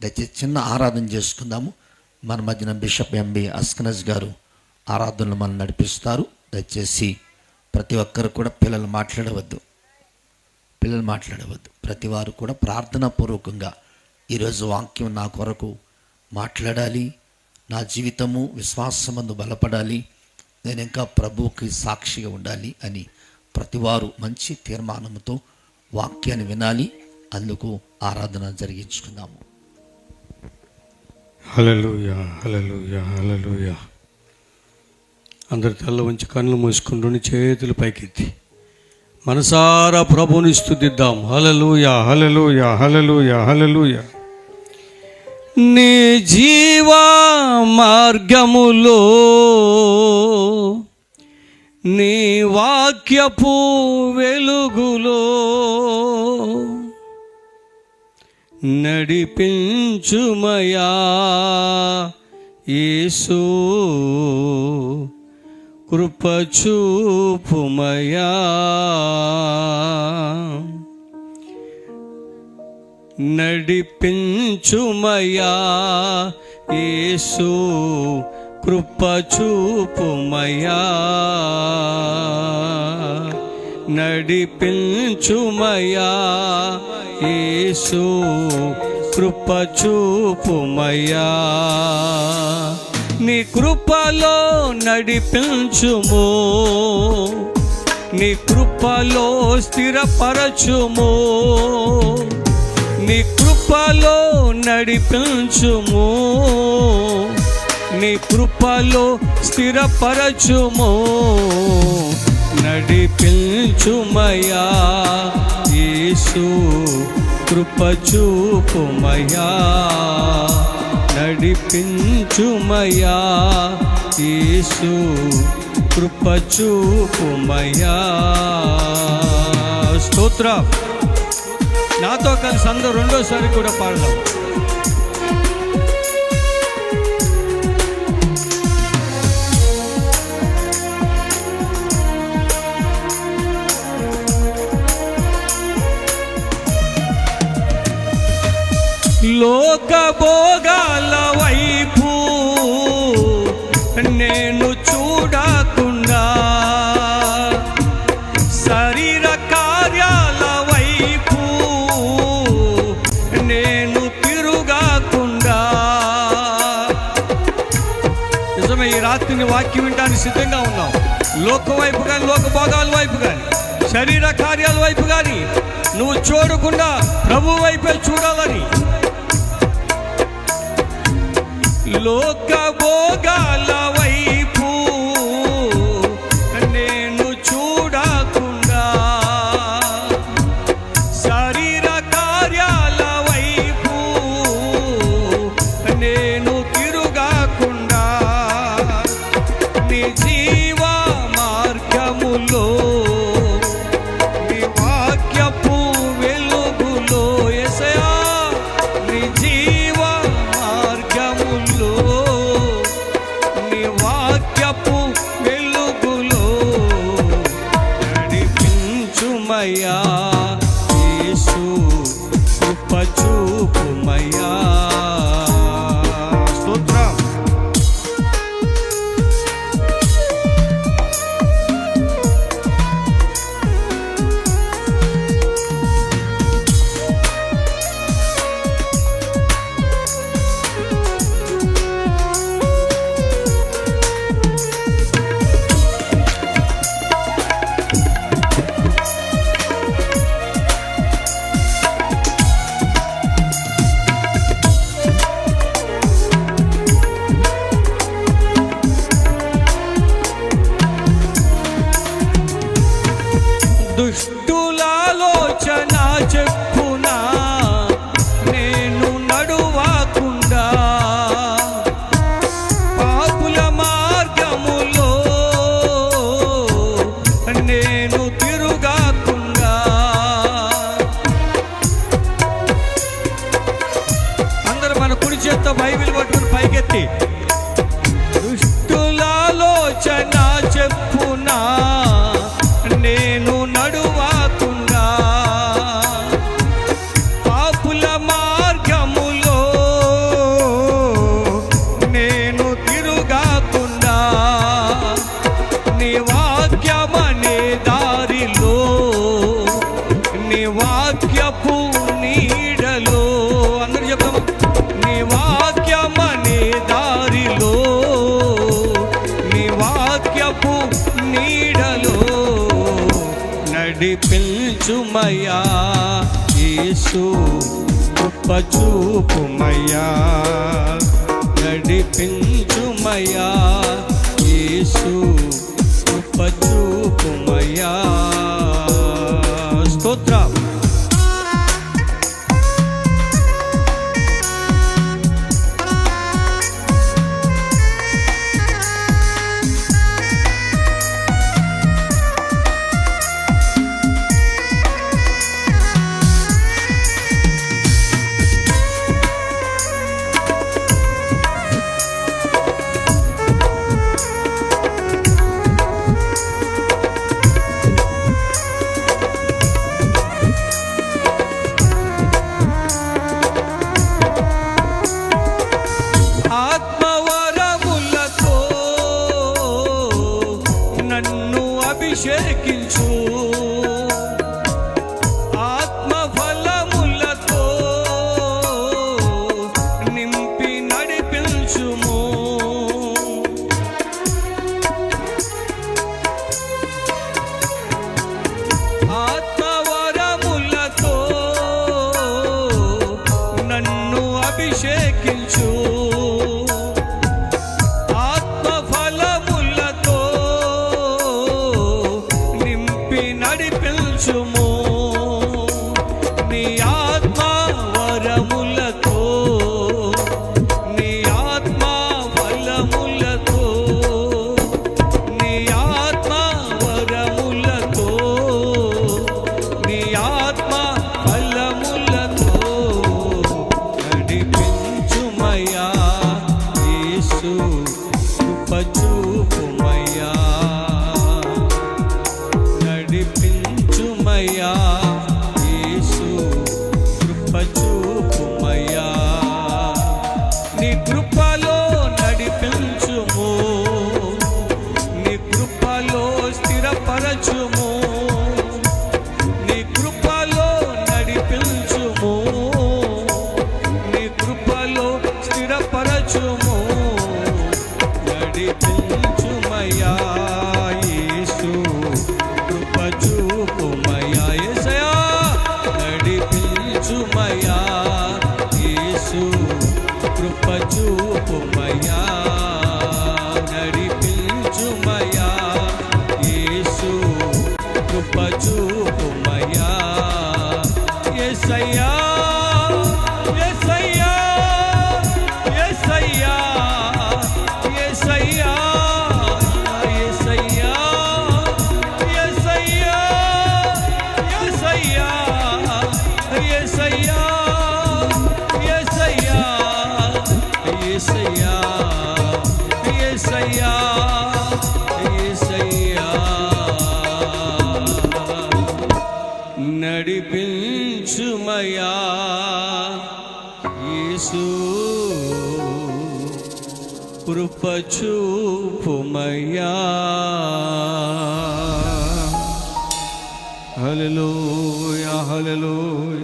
దయచేసి చిన్న ఆరాధన చేసుకుందాము. మన మధ్యన బిషప్ ఎంబి అస్కనజ్ గారు ఆరాధనలు మనం నడిపిస్తారు. దయచేసి ప్రతి ఒక్కరు కూడా పిల్లలు మాట్లాడవద్దు. పిల్లలు మాట్లాడవద్దు. ప్రతి వారు కూడా ప్రార్థనా పూర్వకంగా ఈరోజు వాక్యం నా కొరకు మాట్లాడాలి. నా జీవితము విశ్వాసమందు బలపడాలి. నేను ఇంకా ప్రభువుకి సాక్షిగా ఉండాలి అని ప్రతివారు మంచి తీర్మానంతో వాక్యాన్ని వినాలి. అందుకు ఆరాధన జరిగించుకుందాము. హలలుయ హలలుయ హలలుయ అందరి తల్ల ఉంచి కళ్ళు మూసుకుంటూ చేతులు పైకెత్తి. మనసారా ప్రభుని స్థుతిద్దాం. హలలుయా హలలుయా హలలుయా హలలుయా నీ జీవ మార్గములో నీ వాక్యపు వెలుగులో నడిపించుమయా యేసు కృపచూపుమయా. నడిపించుమయా యేసు కృపచూపుమయా. నడిపించుమయా యేసు కృపచూపుమయా నీ కృపలో నడిపించుము. నీ కృపలో స్థిరపరచుము. నీ కృపలో నడిపించుము. నీ కృపలో స్థిరపరచుము. నడిపించుమయా యేసు కృపచూపుమయా నడిపించుమయా యేసు కృపచూపుమయా స్తోత్రం. నాతో కలిసి అందరూ రెండోసారి కూడా పాడదాం. లోక భోగాల వైపు నేను చూడకుండా శరీర కార్యాల వైపు నేను తిరుగాకుండా. నిజమే ఈ రాత్రిని వాక్యం వింటానికి సిద్ధంగా ఉన్నాం. లోక వైపు కానీ లోక భోగాల వైపు కానీ శరీర కార్యాల వైపు కానీ నువ్వు చూడకుండా ప్రభు వైపే చూడాలని లోక భోగాల నడిపించుమయ్యా చేత్తో బైబిల్ పట్టుకుని పైకెత్తి. దుష్టులాలోచన చెప్పు. చూపుమయ్యా యేసు కృప చూపుమయ్యా నడిపించుమయ్యా యేసు కృప చూపుమయ్యా. সে কি what do గొప్ప చూ కరుణించుమయా యేసు కృపచూపుమయా హలలోయ హలలోయ